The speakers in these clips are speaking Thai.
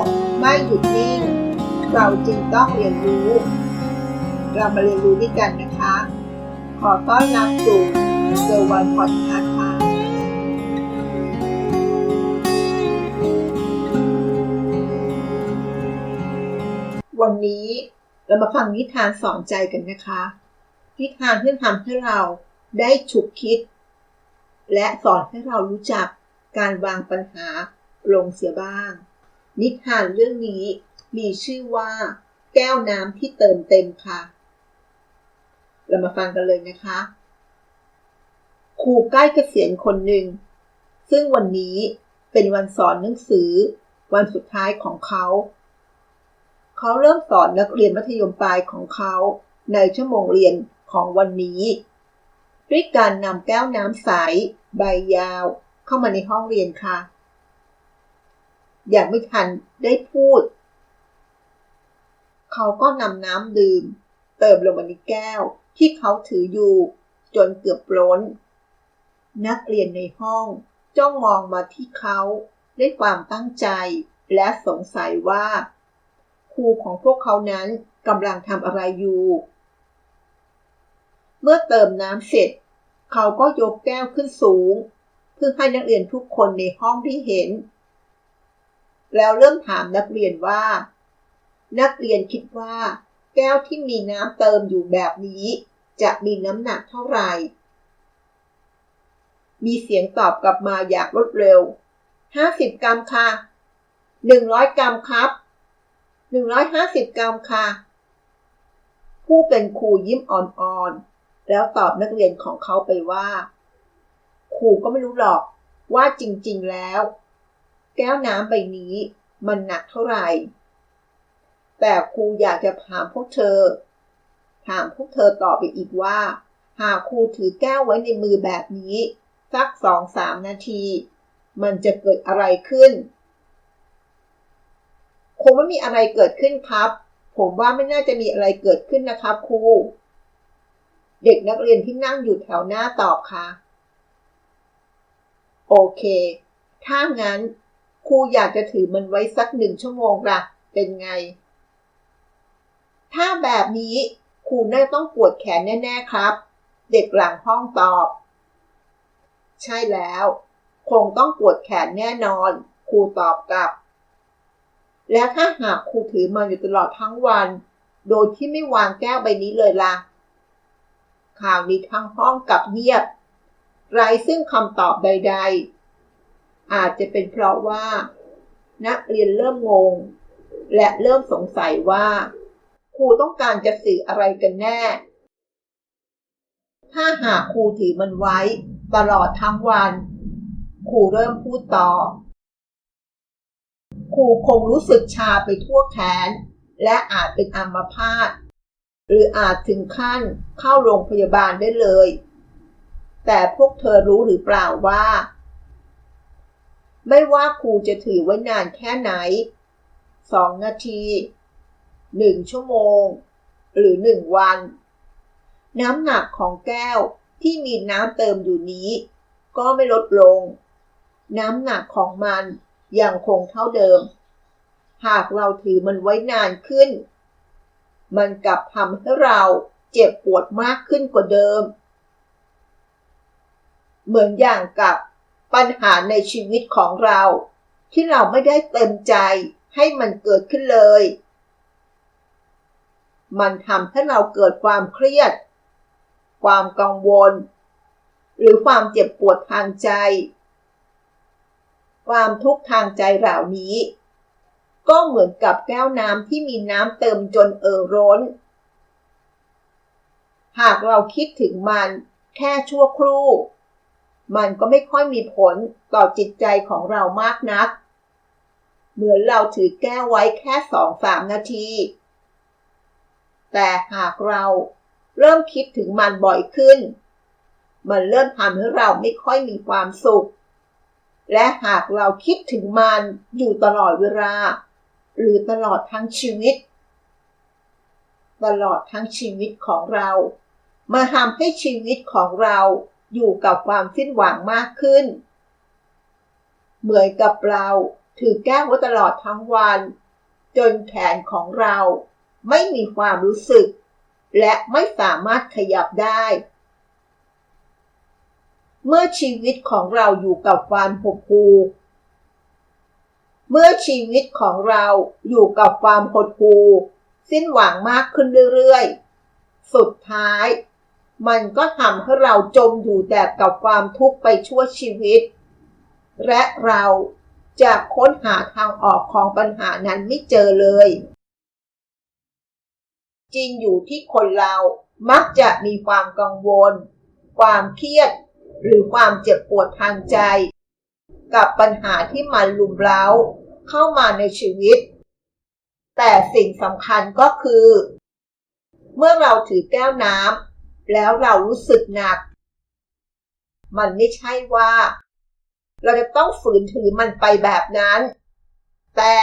กไม่หยุดนิ่ง เราจึงต้องเรียนรู้ เรามาเรียนรู้ด้วยกันนะคะ ขอต้อนรับสู่เซอร์วันพอดคาส์ค่ะวันนี้เรามาฟังนิทานสอนใจกันนะคะ นิทานที่ทำให้เราได้ฉุกคิด และสอนให้เรารู้จักการวางปัญหาลงเสียบ้าง นิทานเรื่องนี้มีชื่อว่า แก้วน้ำที่เติมเต็มค่ะ เรามาฟังกันเลยนะคะ ครูใกล้เกษียณคนหนึ่ง ซึ่งวันนี้เป็นวันสอนหนังสือ วันสุดท้ายของเขา เขาเริ่มสอนนักเรียนมัธยมปลายของเขาในชั่วโมงเรียนของวันนี้ ด้วยการนำแก้วน้ำใส ใบยาว เข้ามาในห้องเรียนค่ะ อย่างไม่ทันได้พูด เขาก็นำน้ำดื่ม เติมลงมาในแก้วที่เขาถืออยู่ จนเกือบล้น นักเรียนในห้องจ้องมองมาที่เขาด้วยความตั้งใจและสงสัยว่า ครูของพวกเขานั้นกำลังทำอะไรอยู่ เมื่อเติมน้ำเสร็จ เขาก็ยกแก้วขึ้นสูง เพื่อให้นักเรียนทุกคนในห้องได้เห็น แล้วเริ่มถามนักเรียนว่า นักเรียนคิดว่า แก้วที่มีน้ำเติมอยู่แบบนี้ จะมีน้ำหนักเท่าไหร่ มีเสียงตอบกลับมาอย่างรวดเร็ว 50 กรัมค่ะ 100 กรัมครับ 150 กรัมค่ะ ผู้เป็นครูยิ้มอ่อนๆ แล้วตอบนักเรียนของเขาไปว่าครูก็ไม่รู้หรอกว่าจริงๆแล้ว แก้วน้ำใบนี้มันหนักเท่าไหร่ แต่ครูอยากจะถามพวกเธอ ถามพวกเธอต่อไปอีกว่า หากครูถือแก้วไว้ในมือแบบนี้ สักสองสามนาที มันจะเกิดอะไรขึ้น คงไม่มีอะไรเกิดขึ้นครับ ผมว่าไม่น่าจะมีอะไรเกิดขึ้นนะครับครู เด็กนักเรียนที่นั่งอยู่แถวหน้าตอบค่ะ โอเค ถ้างั้น ครูอยากจะถือมันไว้สักหนึ่งชั่วโมงละเป็นไง ถ้าแบบนี้ครูน่าต้องปวดแขนแน่ ๆ ครับ เด็กหลังห้องตอบ ใช่แล้ว คงต้องปวดแขนแน่นอน ครูตอบกลับ แล้วถ้าหากครูถือมันอยู่ตลอดทั้งวัน โดยที่ไม่วางแก้วใบนี้เลยล่ะข่าวนี้ทั้งห้องกับเงียบไร้ซึ่งคำตอบใด ๆ อาจจะเป็นเพราะว่า นักเรียนเริ่มงง และเริ่มสงสัยว่า ครูต้องการจะสื่ออะไรกันแน่ ถ้าหากครูถือมันไว้ตลอดทั้งวัน ครูเริ่มพูดต่อ ครูคงรู้สึกชาไปทั่วแขน และอาจเป็นอัมพาตหรืออาจถึงขั้นเข้าโรงพยาบาลได้เลย แต่พวกเธอรู้หรือเปล่าว่า ไม่ว่าครูจะถือไว้นานแค่ไหนสองนาทีหนึ่งชั่วโมง หรือหนึ่งวัน น้ำหนักของแก้วที่มีน้ำเติมอยู่นี้ ก็ไม่ลดลง น้ำหนักของมันยังคงเท่าเดิม หากเราถือมันไว้นานขึ้น มันกลับทำให้เราเจ็บปวดมากขึ้นกว่าเดิม เหมือนอย่างกับ ปัญหาในชีวิตของเรา ที่เราไม่ได้เต็มใจให้มันเกิดขึ้นเลย มันทำให้เราเกิดความเครียด ความกังวล หรือความเจ็บปวดทางใจ ความทุกข์ทางใจเหล่านี้ ก็เหมือนกับแก้วน้ำที่มีน้ำเติมจนเอ่อร้น หากเราคิดถึงมันแค่ชั่วครู่ มันก็ไม่ค่อยมีผลต่อจิตใจของเรามากนัก เหมือนเราถือแก้วไว้แค่สองสามนาที แต่หากเราเริ่มคิดถึงมันบ่อยขึ้น มันเริ่มทำให้เราไม่ค่อยมีความสุข และหากเราคิดถึงมันอยู่ตลอดเวลา หรือตลอดทั้งชีวิต ตลอดทั้งชีวิตของเรา มาทำให้ชีวิตของเรา อยู่กับความสิ้นหวังมากขึ้น เหมือนกับเราถือแก้วไว้ตลอดทั้งวัน จนแขนของเราไม่มีความรู้สึก และไม่สามารถขยับได้ เมื่อชีวิตของเราอยู่กับความหดหู่เมื่อชีวิตของเราอยู่กับความหดหู่สิ้นหวังมากขึ้นเรื่อยๆ สุดท้าย มันก็ทำให้เราจมอยู่แต่กับความทุกข์ไปชั่วชีวิต และเราจะค้นหาทางออกของปัญหานั้นไม่เจอเลย จริงอยู่ที่คนเรามักจะมีความกังวล ความเครียด หรือความเจ็บปวดทางใจ กับปัญหาที่มันลุมเร้าเข้ามาในชีวิต แต่สิ่งสำคัญก็คือ เมื่อเราถือแก้วน้ำ แล้วเรารู้สึกหนัก มันไม่ใช่ว่า เราจะต้องฝืนถือมันไปแบบนั้น แต่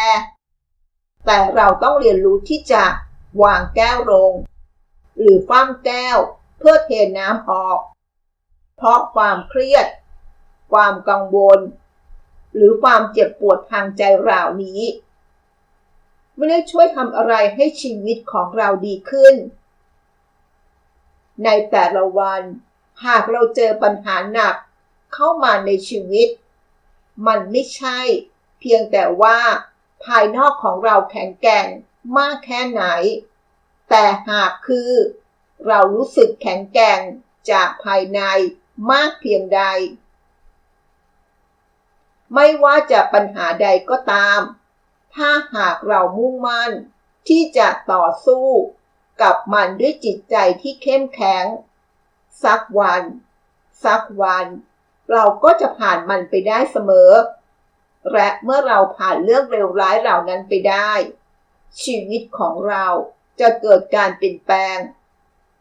แต่เราต้องเรียนรู้ที่จะวางแก้วลง หรือฟ้ามแก้วเพื่อเทน้ำออก เพราะความเครียด ความกังวล หรือความเจ็บปวดทางใจเหล่านี้ ไม่ได้ช่วยทำอะไรให้ชีวิตของเราดีขึ้น ในแต่ละวัน หากเราเจอปัญหาหนักเข้ามาในชีวิต มันไม่ใช่ เพียงแต่ว่าภายนอกของเราแข็งแกร่งมากแค่ไหน แต่หากคือ เรารู้สึกแข็งแกร่งจากภายในมากเพียงใด ไม่ว่าจะปัญหาใดก็ตาม ถ้าหากเรามุ่งมั่นที่จะต่อสู้ กับมันด้วยจิตใจที่เข้มแข็ง สักวัน สักวัน เราก็จะผ่านมันไปได้เสมอ และเมื่อเราผ่านเรื่องเลวร้ายเหล่านั้นไปได้ ชีวิตของเราจะเกิดการเปลี่ยนแปลง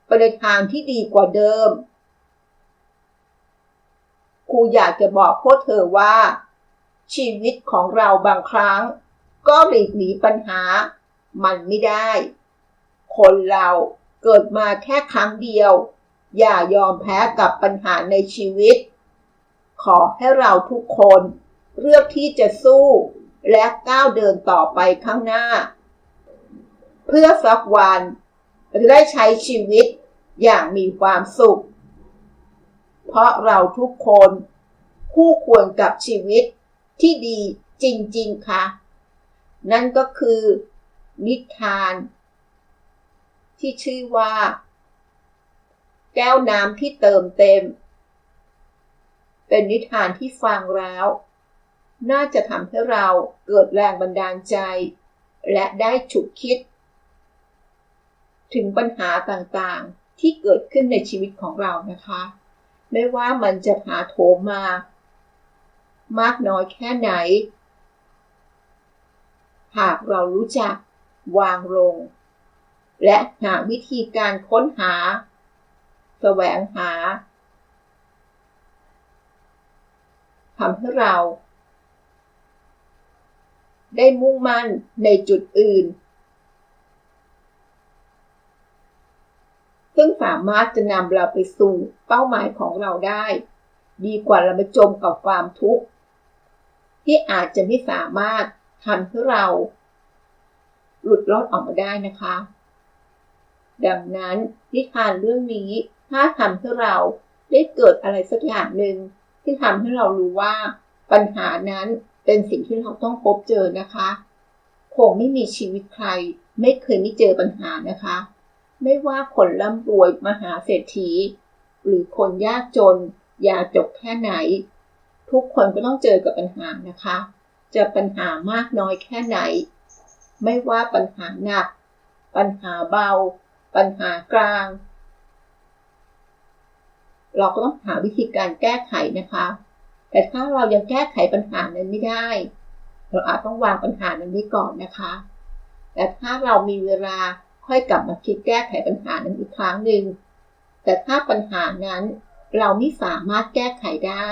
ไปในทางที่ดีกว่าเดิมครูอยากจะบอกพวกเธอว่า ชีวิตของเราบางครั้ง ก็หลีกหนีปัญหา มันไม่ได้ คนเราเกิดมาแค่ครั้งเดียว อย่ายอมแพ้กับปัญหาในชีวิต ขอให้เราทุกคนเลือกที่จะสู้ และก้าวเดินต่อไปข้างหน้า เพื่อสักวันได้ใช้ชีวิตอย่างมีความสุข เพราะเราทุกคนคู่ควรกับชีวิตที่ดีจริง ๆ ค่ะ นั่นก็คือนิทาน ที่ชื่อว่า แก้วน้ำที่เติมเต็ม เป็นนิทานที่ฟังแล้ว น่าจะทำให้เราเกิดแรงบันดาลใจ และได้ฉุกคิด ถึงปัญหาต่างๆที่เกิดขึ้นในชีวิตของเรานะคะ ไม่ว่ามันจะหาโถมมา มากน้อยแค่ไหน หากเรารู้จักวางลง และหาวิธีการค้นหา แสวงหาทำให้เรา ได้มุ่งมั่นในจุดอื่น ซึ่งสามารถจะนำเราไปสู่เป้าหมายของเราได้ ดีกว่าเราไปจมกับความทุกข์ ที่อาจจะไม่สามารถทำให้เรา หลุดรอดออกมาได้นะคะ ดังนั้นนิทานเรื่องนี้ถ้าทำให้เราได้เกิดอะไรสักอย่างหนึ่งที่ทำให้เรารู้ว่า ปัญหานั้นเป็นสิ่งที่เราต้องพบเจอนะคะ คงไม่มีชีวิตใคร ไม่เคยไม่เจอปัญหานะคะ ไม่ว่าคนร่ำรวยมหาเศรษฐี หรือคนยากจนยากจกแค่ไหน ทุกคนก็ต้องเจอกับปัญหานะคะ จะปัญหามากน้อยแค่ไหน ไม่ว่าปัญหาหนัก ปัญหาเบา ปัญหากลาง เราก็ต้องหาวิธีการแก้ไขนะคะ แต่ถ้าเรายังแก้ไขปัญหานั้นไม่ได้ เราอาจต้องวางปัญหานั้นไว้ก่อนนะคะ แต่ถ้าเรามีเวลาค่อยกลับมาคิดแก้ไขปัญหานั้นอีกครั้งหนึ่ง แต่ถ้าปัญหานั้นเราไม่สามารถแก้ไขได้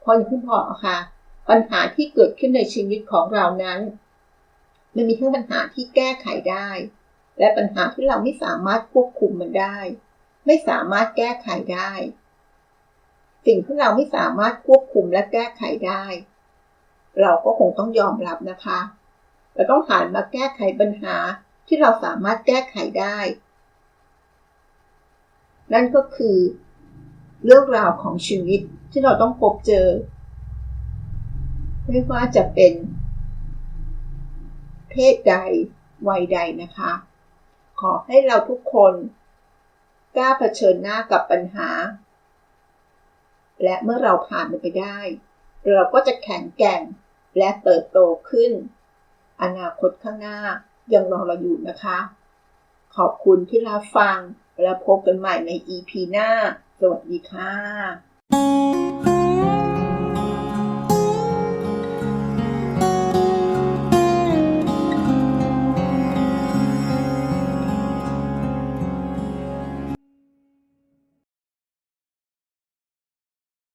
เพราะอย่างที่บอกค่ะ ปัญหาที่เกิดขึ้นในชีวิตของเรานั้น มันมีทั้งปัญหาที่แก้ไขได้ และปัญหาที่เราไม่สามารถควบคุมมันได้ ไม่สามารถแก้ไขได้ สิ่งที่เราไม่สามารถควบคุมและแก้ไขได้ เราก็คงต้องยอมรับนะคะเราต้องหันมาแก้ไขปัญหาที่เราสามารถแก้ไขได้ นั่นก็คือ เรื่องราวของชีวิตที่เราต้องพบเจอ ไม่ว่าจะเป็น เพศใดวัยใดนะคะ ขอให้เราทุกคนกล้าเผชิญหน้ากับปัญหา และเมื่อเราผ่านมันไปได้ เราก็จะแข็งแกร่งและเติบโตขึ้น อนาคตข้างหน้ายังรอเราอยู่นะคะ ขอบคุณที่รับฟัง และพบกันใหม่ใน EP หน้า สวัสดีค่ะ